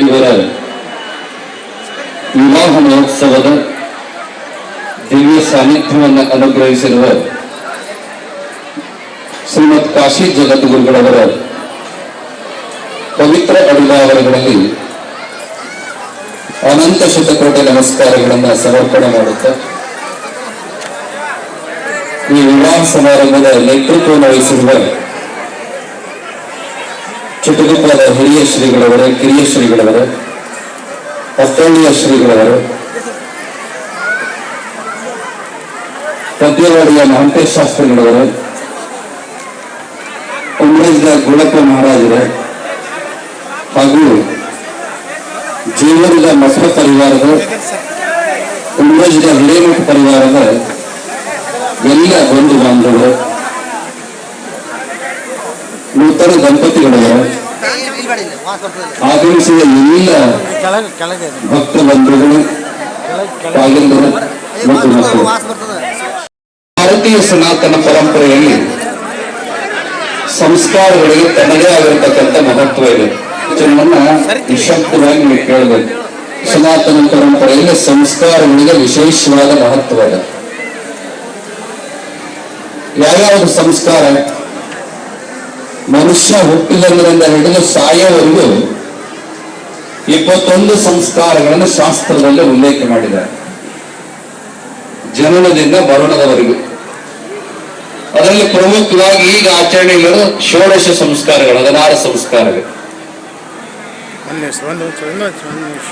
ಇವರ ವಿವಾಹ ಮಹೋತ್ಸವದ ದಿವ್ಯ ಸಾನ್ನಿಧ್ಯವನ್ನು ಅನುಗ್ರಹಿಸಿರುವ ಶ್ರೀಮತ್ ಕಾಶಿ ಜಗದ್ಗುರುಗಳವರ ಪವಿತ್ರ ಅಡಿದಾವರಗಳಲ್ಲಿ ಅನಂತ ಶತಕೋಟಿ ನಮಸ್ಕಾರಗಳನ್ನು ಸಮರ್ಪಣೆ ಮಾಡುತ್ತಾ, ಈ ವಿವಾಹ ಸಮಾರಂಭದ ನೇತೃತ್ವವನ್ನು ವಹಿಸಿರುವ ಚಿಟಗುಪ್ಪದ ಹಿರಿಯ ಶ್ರೀಗಳವರೇ, ಕಿರಿಯ ಶ್ರೀಗಳವರೇ ಅಪ್ಪಳ್ಳಿಯ ಶ್ರೀಗಳವರು, ಪದ್ಯವಾಡಿಯ ಮಹಂತೇಶ್ ಶಾಸ್ತ್ರಿಗಳವರು ಉಮ್ರೇಜ್ನ ಗುಣಪ್ಪ ಮಹಾರಾಜರೇ, ಹಾಗೂ ಜೀವನದ ಮಸ್ತ ಪರಿವಾರದ ಉಮ್ರೇಜ್ನ ಹಿರೇಮಠ ಪರಿವಾರದ ಎಲ್ಲ ಬಂಧು ಬಾಂಧವರು ನೂತನ ದಂಪತಿಗಳವರು ಆಗಮಿಸಿದ ಎಲ್ಲ ಭಕ್ತ ಬಂಧುಗಳು ಭಾರತೀಯ ಸನಾತನ ಪರಂಪರೆಯಲ್ಲಿ ಸಂಸ್ಕಾರಗಳಿಗೆ ತನ್ನದೇ ಆಗಿರತಕ್ಕಂಥ ಮಹತ್ವ ಇದೆ. ನಿಶಬ್ದವಾಗಿ ನೀವು ಕೇಳಬೇಕು ಸನಾತನ ಪರಂಪರೆಯಲ್ಲಿ ಸಂಸ್ಕಾರಗಳಿಗೆ ವಿಶೇಷವಾದ ಮಹತ್ವ ಇದೆ. ಯಾವ್ಯಾವ ಸಂಸ್ಕಾರ? ಮನುಷ್ಯ ಹುಟ್ಟಿದಂದ್ರಿಂದ ಹಿಡಿದು ಸಾಯೋವರೆಗೂ ಇಪ್ಪತ್ತೊಂದು ಸಂಸ್ಕಾರಗಳನ್ನು ಶಾಸ್ತ್ರದಲ್ಲಿ ಉಲ್ಲೇಖ ಮಾಡಿದ್ದಾರೆ. ಜನನದಿಂದ ಮರಣದವರೆಗೂ. ಅದರಲ್ಲಿ ಪ್ರಮುಖವಾಗಿ ಈಗ ಆಚರಣೆಗಳು ಷೋಡಶ ಸಂಸ್ಕಾರಗಳು ಹದಿನಾರು ಸಂಸ್ಕಾರಗಳು.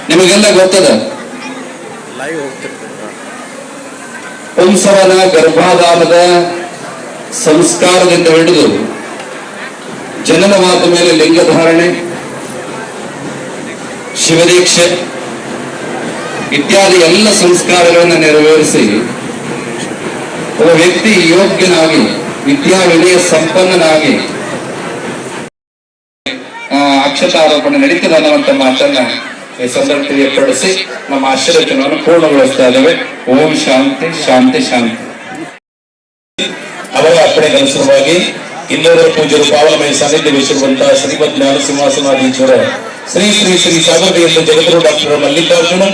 ನಿಮಗೆಲ್ಲ ಗೊತ್ತದ? ಪುಂಸವನ ಗರ್ಭಾಧಾನದ ಸಂಸ್ಕಾರದಿಂದ ಹಿಡಿದು ಜನನವಾದ ಮೇಲೆ ಲಿಂಗಧಾರಣೆ ಶಿವದೀಕ್ಷೆ ಇತ್ಯಾದಿ ಎಲ್ಲ ಸಂಸ್ಕಾರಗಳನ್ನು ನೆರವೇರಿಸಿ ಒಬ್ಬ ವ್ಯಕ್ತಿ ಯೋಗ್ಯನಾಗಿ ವಿದ್ಯಾ ವಿನಯ ಸಂಪನ್ನನಾಗಿ ಅಕ್ಷತಾರೋಪಣೆ ನಡೀತದೆ ಅನ್ನುವಂಥ ಮಾತನ್ನ ಈ ಸಂದರ್ಭದಲ್ಲಿ ಏರ್ಪಡಿಸಿ ನಮ್ಮ ಆಶೀರ್ವಚನವನ್ನು ಪೂರ್ಣಗೊಳಿಸ್ತಾ ಇದ್ದೇವೆ. ಓಂ ಶಾಂತಿ ಶಾಂತಿ ಶಾಂತಿ. ಅವರ ಅರ್ಪಣೆಗನುಸಾರವಾಗಿ ಇನ್ನೂರ ಪೂಜ್ಯರು ಪಾವಲಮಯ ಸಾನ್ನಿಧ್ಯ ವಹಿಸಿರುವಂತಹ ಶ್ರೀಮದ್ ಜ್ಞಾನ ಸಿಂಹಾಸನಾಧೀಶ್ವರ, ಶ್ರೀ ಶ್ರೀ ಶ್ರೀ ಸಾಗರದಿಂದ ಜಗದ್ಗುರು ಡಾಕ್ಟರ್ ಮಲ್ಲಿಕಾರ್ಜುನ,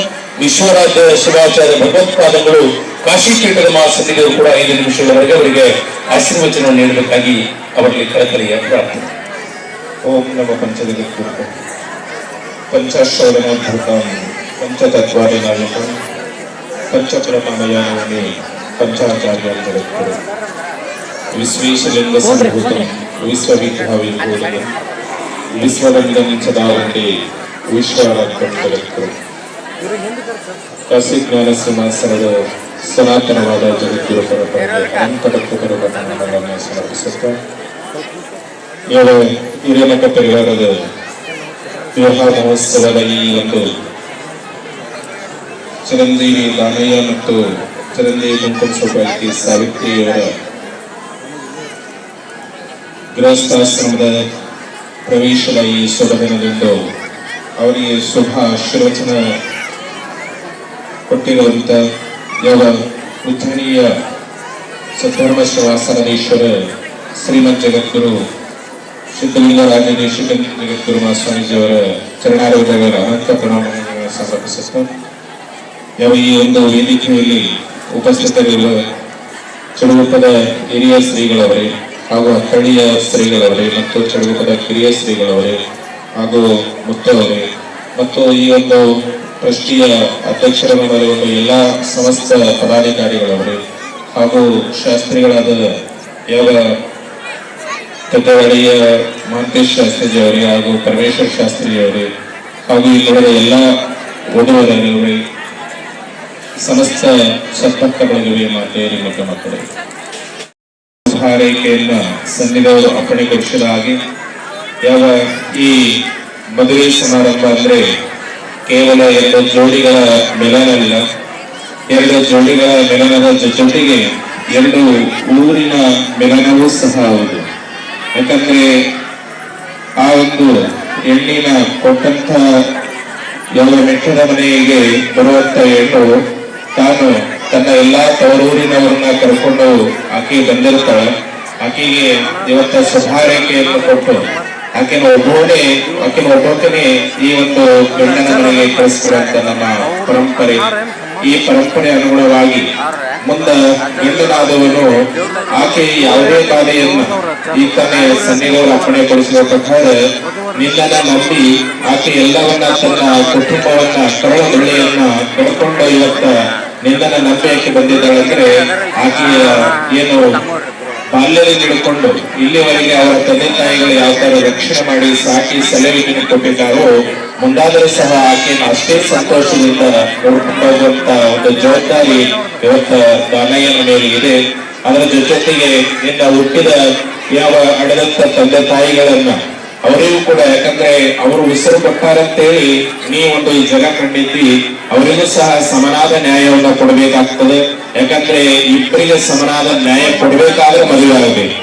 ವಿಶ್ವರಾಜ್ಯ ಶಿವಾಚಾರ್ಯ ಭಗವತ್ಪಾದಗಳು ಕಾಶಿ ಪೀಠದ ಮಹಾಸನ್ನಿಧಿಯು ಕೂಡ ಐದು ನಿಮಿಷಗಳವರೆಗೆ ಅವರಿಗೆ ಆಶೀರ್ವಚನ ನೀಡಬೇಕಾಗಿ ಅವರಿಗೆ ಕಳಕಳಿಯ ಪ್ರಾರ್ಥನೆ. ಓಂ ನಮ ಪಂಚಜಗದ್ಗುರು ಪಂಚಾಶ್ರವಣೋದ್ಭೂತ ಪಂಚತತ್ವಾದಿನಾಯಕ ಪಂಚಪ್ರಮಮಯಾನವನೇ ಪಂಚಾಚಾರ್ಯ ಜಗದ್ಗುರು ವಿಶ್ವೇಶಲಿಂಗ ಸಂಭೂತ ವಿಶ್ವವಿದ್ಯಾವಿಭೂತ ವಿಶ್ವವಂದಂ ಸದಾವಂತೆ ವಿಶ್ವರಾತ್ಮ ಜಗದ್ಗುರು ಕಾಶಿ ಜ್ಞಾನ ಸಿಂಹಾಸನದ ಸನಾತನವಾದ ಜಗದ್ಗುರು ಪರಂಪರೆ ಅನಂತರತ್ವಕರ ಬಣ್ಣಗಳನ್ನು ಸಮರ್ಪಿಸುತ್ತಾ, ಏಳು ಹಿರೇಮಠ ಪರಿವಾರದ ವಿವಾಹ ಮಹೋತ್ಸವದ ಈ ಒಂದು ಚಿರಂಜೀವಿ ಲಾನಯ್ಯ ಮತ್ತು ಚಿರಂಜೀವಿ ಕುಂಕುಮ ಸೌಭಾಗ್ಯ ಸಾವಿತ್ರಿಯವರ ಗೃಹಸ್ಥಾಶ್ರಮದ ಪ್ರವೇಶದ ಈ ಶುಭ ದಿನದಂದು ಅವರಿಗೆ ಶುಭ ಆಶೀರ್ವಚನ ಕೊಟ್ಟಿರುವಂತ ಯಾವ ಉಜ್ಜಯಿನಿಯ ಸದ್ಧರ್ಮ ಶ್ರೀವಾಸನೇಶ್ವರ ಶ್ರೀಮಂತ್ ಜಗದ್ಗುರು ಸಿದ್ಧಲಿಂಗರಾಜ ದೇಶಿಕನ್ ಜಗದ್ಗುರು ಮಹಾಸ್ವಾಮೀಜಿಯವರ ಚರಣಾರೋಗ್ಯಗಳ ಅನಂತ ಪ್ರಣಾಮಗಳನ್ನು ಸಮರ್ಪಿಸುತ್ತಾ ಯಾವ ಈ ಒಂದು ವೇದಿಕೆಯಲ್ಲಿ ಉಪಸ್ಥಿತರಿರುವ ಚಳುಗುಪ್ಪದ ಹಿರಿಯ ಶ್ರೀಗಳವರೇ ಹಾಗೂ ಸ್ಥಳೀಯ ಸ್ತ್ರೀಗಳವರೇ ಮತ್ತು ಚಳುಗುಪ್ಪದ ಕಿರಿಯ ಶ್ರೀಗಳವರೇ ಹಾಗೂ ಮುತ್ತವರೇ ಮತ್ತು ಈ ಒಂದು ಟ್ರಸ್ಟಿಯ ಅಧ್ಯಕ್ಷರನ್ನು ಒಂದು ಎಲ್ಲ ಸಮಸ್ತ ಪದಾಧಿಕಾರಿಗಳವರೇ ಹಾಗೂ ಶಾಸ್ತ್ರಿಗಳಾದ ಯೋಗ ತದ್ದವಳಿಯ ಮಹಂತೇಶ್ ಶಾಸ್ತ್ರಿಜಿಯವರೇ ಹಾಗೂ ಪರಮೇಶ್ವರ್ ಶಾಸ್ತ್ರಿಯವರೇ ಹಾಗೂ ಇಲ್ಲಿರುವ ಎಲ್ಲ ಓದುವರಲ್ಲಿ ಸಮಸ್ತ ಸಂಪರ್ಕಗಳಿವೆ ಮಾತೆ ಮತ್ತು ಮಕ್ಕಳು. ಹಾರೈಕೆಯನ್ನ ಸನ್ನಿಧವರು ಅಪ್ಪಣೆಗೊಳಿಸಿದ ಹಾಗೆ ಯಾವ ಈ ಮದುವೆ ಸಮಾರಂಭ ಅಂದರೆ ಕೇವಲ ಎರಡು ಜೋಡಿಗಳ ಮಿಲನಲ್ಲ ಎರಡು ಜೋಡಿಗಳ ಮಿಲನದ ಜೊತೆಗೆ ಎರಡು ಊರಿನ ಮಿಲನವೂ ಸಹ ಹೌದು. ಯಾಕಂದ್ರೆ ಆ ಒಂದು ಹೆಣ್ಣಿನ ಕೊಟ್ಟಂತ ಯಾವ ಮೆಟ್ಟದ ಮನೆಗೆ ಬರುವಂಥ ಹೆಣ್ಣು ತಾನು ತನ್ನ ಎಲ್ಲಾ ತವರೂರಿನವರನ್ನ ಕರ್ಕೊಂಡು ಆಕೆ ಬಂದಿರ್ತಾಳೆ. ಆಕೆಗೆ ಇವತ್ತ ಶುಭಾರೈಕೆಯನ್ನು ಕೊಟ್ಟು ಆಕೆನ ಒಬ್ಬನೇ ಆಕೆನ ಒಬ್ಬನೇ ಈ ಒಂದು ಗಂಡನ ಮನೆಗೆ ಕಳಿಸ್ಕೊಡುವಂತ ನಮ್ಮ ಪರಂಪರೆ. ಈ ಪರಂಪರೆ ಅನುಗುಣವಾಗಿ ಮುಂದ ಗಂಡನಾದವನು ಆಕೆ ಯಾವುದೇ ಕಾರ್ಯವನ್ನು ಈ ತನ್ನ ಸನ್ನಿಧಿಗಳ ಅರ್ಪಣೆಗೊಳಿಸುವ ಪ್ರಕಾರ ನಿನ್ನನ್ನ ನಂಬಿ ಆಕೆ ಎಲ್ಲವನ್ನ ತನ್ನ ಕುಟುಂಬವನ್ನ ಕರಳ ಬೆಳೆಯನ್ನ ಕಳ್ಕೊಂಡು ಇವತ್ತ ನಿನ್ನನ್ನ ನಂಬಿ ಆಕೆ ಬಂದಿದ್ದಾಳಂದ್ರೆ ಆಕೆಯ ಏನು ಬಾಲ್ಯದಲ್ಲಿ ಹಿಡ್ಕೊಂಡು ಇಲ್ಲಿವರೆಗೆ ಅವರ ತಂದೆ ತಾಯಿಗಳು ಯಾವ ತರ ರಕ್ಷಣೆ ಮಾಡಿ ಸಾಕಿ ಸಲಹೆಯನ್ನು ಕೊಟ್ಟಿದ್ದಾರೋ, ಮುಂದಾದರೂ ಸಹ ಆಕೆಯನ್ನು ಅಷ್ಟೇ ಸಂತೋಷದಿಂದ ನೋಡ್ಕೊಂಡು ಒಂದು ಜವಾಬ್ದಾರಿ ಇವತ್ತ ಬಾನಯ್ಯನ ಮೇಲೆ ಇದೆ. ಅದರ ಜೊತೆಗೆ ನಿನ್ನ ಹುಟ್ಟಿದ ಯಾವ ಅಡದಂತ ತಂದೆ ತಾಯಿಗಳನ್ನ ಅವರಿಗೂ ಕೂಡ, ಯಾಕಂದ್ರೆ ಅವರು ಉಸಿರು ಕೊಟ್ಟಾರಂತೇಳಿ ನೀ ಒಂದು ಈ ಜಗ ಕಂಡಿದ್ದಿ ಅವರಿಗೂ ಸಹ ಸಮನಾದ ನ್ಯಾಯವನ್ನ ಕೊಡಬೇಕಾಗ್ತದೆ. ಯಾಕಂದ್ರೆ ಇಬ್ಬರಿಗೆ ಸಮನಾದ ನ್ಯಾಯ ಕೊಡಬೇಕಾದ್ರೆ ಮದುವೆ ಆಗಬೇಕು.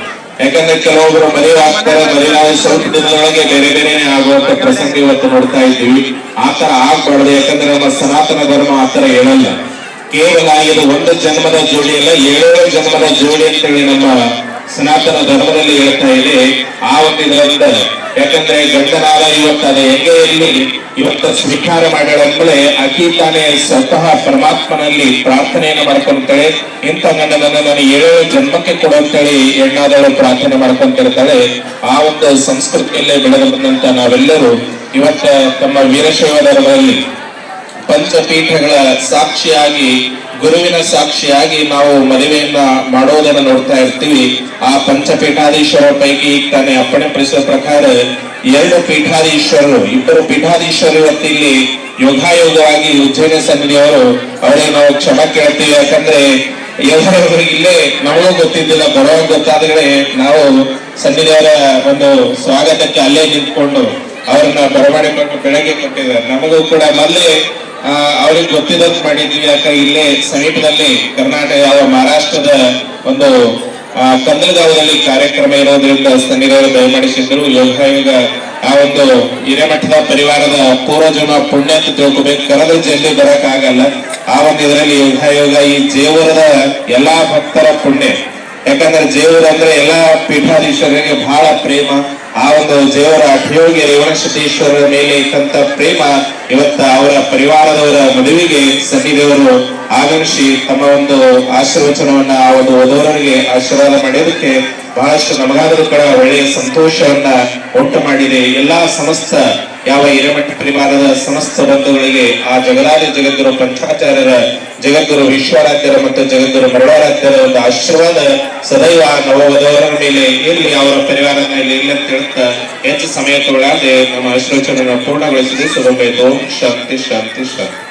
ಯಾಕಂದ್ರೆ ಕೆಲವೊಬ್ಬರು ಮದುವೆ ಆಗ್ತಾರೆ, ಮದುವೆ ಆದ ಸ್ವಲ್ಪ ದಿನದೊಳಗೆ ಬೇರೆ ಬೇರೆನೆ ಆಗುವಂತ ಪ್ರಸಂಗ ಇವತ್ತು ನೋಡ್ತಾ ಇದ್ದೀವಿ. ಆತರ ಆಗ್ಬಾರ್ದು, ಯಾಕಂದ್ರೆ ನಮ್ಮ ಸನಾತನ ಧರ್ಮ ಆತರ ಹೇಳಲ್ಲ. ಕೇವಲ ಇದು ಒಂದು ಜನ್ಮದ ಜೋಡಿ ಅಲ್ಲ ಏಳೇಳು ಜನ್ಮದ ಜೋಡಿ ಅಂತೇಳಿ ನಮ್ಮ ಸನಾತನ ಧರ್ಮದಲ್ಲಿ ಹೇಳ್ತಾ ಇದೆ ಆ ಒಂದು ಇದರಿಂದ ಯಾಕಂದ್ರೆ ಗಂಡನಾದ ಇವತ್ತು ಅದು ಹೆಂಗೆ ಇರಲಿ, ಇವತ್ತು ಸ್ವೀಕಾರ ಮಾಡಿದಂಬಳೆ ಆಕಿ ತಾನೇ ಸ್ವತಃ ಪರಮಾತ್ಮನಲ್ಲಿ ಪ್ರಾರ್ಥನೆಯನ್ನು ಮಾಡ್ಕೊಂತಾಳೆ. ಇಂಥ ನನ್ನ ನಾನು ಏಳೇಳು ಜನ್ಮಕ್ಕೆ ಕೊಡು ಅಂತೇಳಿ ಹೆಣ್ಣಾದವಳು ಪ್ರಾರ್ಥನೆ ಮಾಡ್ಕೊಂತಿರ್ತಾಳೆ ಆ ಒಂದು ಸಂಸ್ಕೃತಿಯಲ್ಲೇ ಬೆಳೆದು ಬಂದಂತ ನಾವೆಲ್ಲರೂ ಇವತ್ತ ತಮ್ಮ ವೀರಶೈವ ಧರ್ಮದಲ್ಲಿ ಪಂಚಪೀಠಗಳ ಸಾಕ್ಷಿಯಾಗಿ, ಗುರುವಿನ ಸಾಕ್ಷಿಯಾಗಿ ನಾವು ಮದುವೆಯನ್ನ ಮಾಡೋದನ್ನ ನೋಡ್ತಾ ಇರ್ತೀವಿ. ಆ ಪಂಚಪೀಠಾಧೀಶ್ವರ ಪೈಕಿ ತಾನೇ ಅಪ್ಪಣೆ ಪಡಿಸುವ ಪ್ರಕಾರ ಎರಡು ಪೀಠಾಧೀಶ್ವರರು, ಇಬ್ಬರು ಇವತ್ತು ಇಲ್ಲಿ ಯೋಗಾಯೋಗವಾಗಿ ಉಜ್ಜಯನ ಸನ್ನಿಧಿಯವರು ಅವರಿಗೆ ನಾವು ಕ್ಷಮ ಕೇಳ್ತೀವಿ, ಯಾಕಂದ್ರೆ ಎಲ್ಲರೂ ಇಲ್ಲೇ ನಮಗೂ ಗೊತ್ತಿದ್ದಿಲ್ಲ ಬರೋ ಗೊತ್ತಾದ್ರೆ ನಾವು ಸನ್ನಿಧಿಯವರ ಒಂದು ಸ್ವಾಗತಕ್ಕೆ ಅಲ್ಲೇ ನಿಂತ್ಕೊಂಡು ಅವ್ರನ್ನ ಬರಮಾಡಿಕೊಂಡು ಬೆಳಗ್ಗೆ ಕೊಟ್ಟಿದ್ದಾರೆ. ನಮಗೂ ಕೂಡ ಮೊದಲೇ ಅವ್ರಿಗೆ ಗೊತ್ತಿದ್ದಂತ ಮಾಡಿದ್ವಿ. ಯಾಕೆ ಇಲ್ಲೇ ಸಮೀಪದಲ್ಲಿ ಕರ್ನಾಟಕ ಯಾವ ಮಹಾರಾಷ್ಟ್ರದ ಒಂದು ಕಂದಲಗಾವದಲ್ಲಿ ಕಾರ್ಯಕ್ರಮ ಇರೋದ್ರಿಂದ ಸನ್ನಿಧಿಯವರು ದಯಮಾಡಿಸಿದ್ರು ಯೋಗಾಯೋಗ ಆ ಒಂದು ಹಿರೇಮಠದ ಪರಿವಾರದ ಪೂರ್ವಜನ ಪುಣ್ಯ ಅಂತ ತಿಳ್ಕೊಬೇಕು. ಕರೆದ ಜಲ್ಲಿ ಬರಕ್ ಆಗಲ್ಲ ಆ ಒಂದು ಇದರಲ್ಲಿ ಯೋಗಾಯೋಗ ಈ ಜೇವರದ ಎಲ್ಲಾ ಭಕ್ತರ ಪುಣ್ಯ. ಯಾಕಂದ್ರೆ ಜೇವರ ಅಂದ್ರೆ ಎಲ್ಲಾ ಪೀಠಾಧೀಶ್ವರರಿಗೆ ಬಹಳ ಪ್ರೇಮ. ಆ ಒಂದು ದೇವರ ಅಠಯೋಗಿ ರೇವಣಸಿದ್ದೇಶ್ವರರ ಮೇಲೆ ಇಟ್ಟಂತ ಪ್ರೇಮ ಇವತ್ತ ಅವರ ಪರಿವಾರದವರ ಮದುವೆಗೆ ದೇವರು ಆಗಮಿಸಿ ತಮ್ಮ ಒಂದು ಆಶೀರ್ವಚನವನ್ನ, ಆ ಒಂದು ವಧುವರರಿಗೆ ಆಶೀರ್ವಾದ ಮಾಡೋದಕ್ಕೆ ಬಹಳಷ್ಟು ನಮಗಾದರೂ ಕೂಡ ಒಳ್ಳೆಯ ಸಂತೋಷವನ್ನ ಉಂಟು ಮಾಡಿದೆ. ಎಲ್ಲಾ ಸಮಸ್ತ ಯಾವ ಹಿರೇಮಠ ಪರಿವಾರದ ಸಮಸ್ತ ಬಂಧುಗಳಿಗೆ, ಆ ಜಗದಾದಿ ಜಗದ್ಗುರು ಪಂಚಾಚಾರ್ಯರ, ಜಗದ್ಗುರು ವಿಶ್ವರಾಧ್ಯರ ಮತ್ತು ಜಗದ್ಗುರು ಮರಳಾರಾಧ್ಯರ ಒಂದು ಆಶೀರ್ವಾದ ಸದೈವ ನವವಧವರ ಮೇಲೆ ಇರಲಿ, ಅವರ ಪರಿವಾರದ ಮೇಲೆ ಇರಲಿ ಅಂತ ಹೆಚ್ಚು ಸಮಯ ತಗೊಳ್ಳದೆ ನಮ್ಮ ಆಶೀರ್ವಚನ ಪೂರ್ಣಗೊಳಿಸಿದೆ ಸುರಬೇದು ಶಾಂತಿ ಶಾಂತಿ ಶಾಂತಿ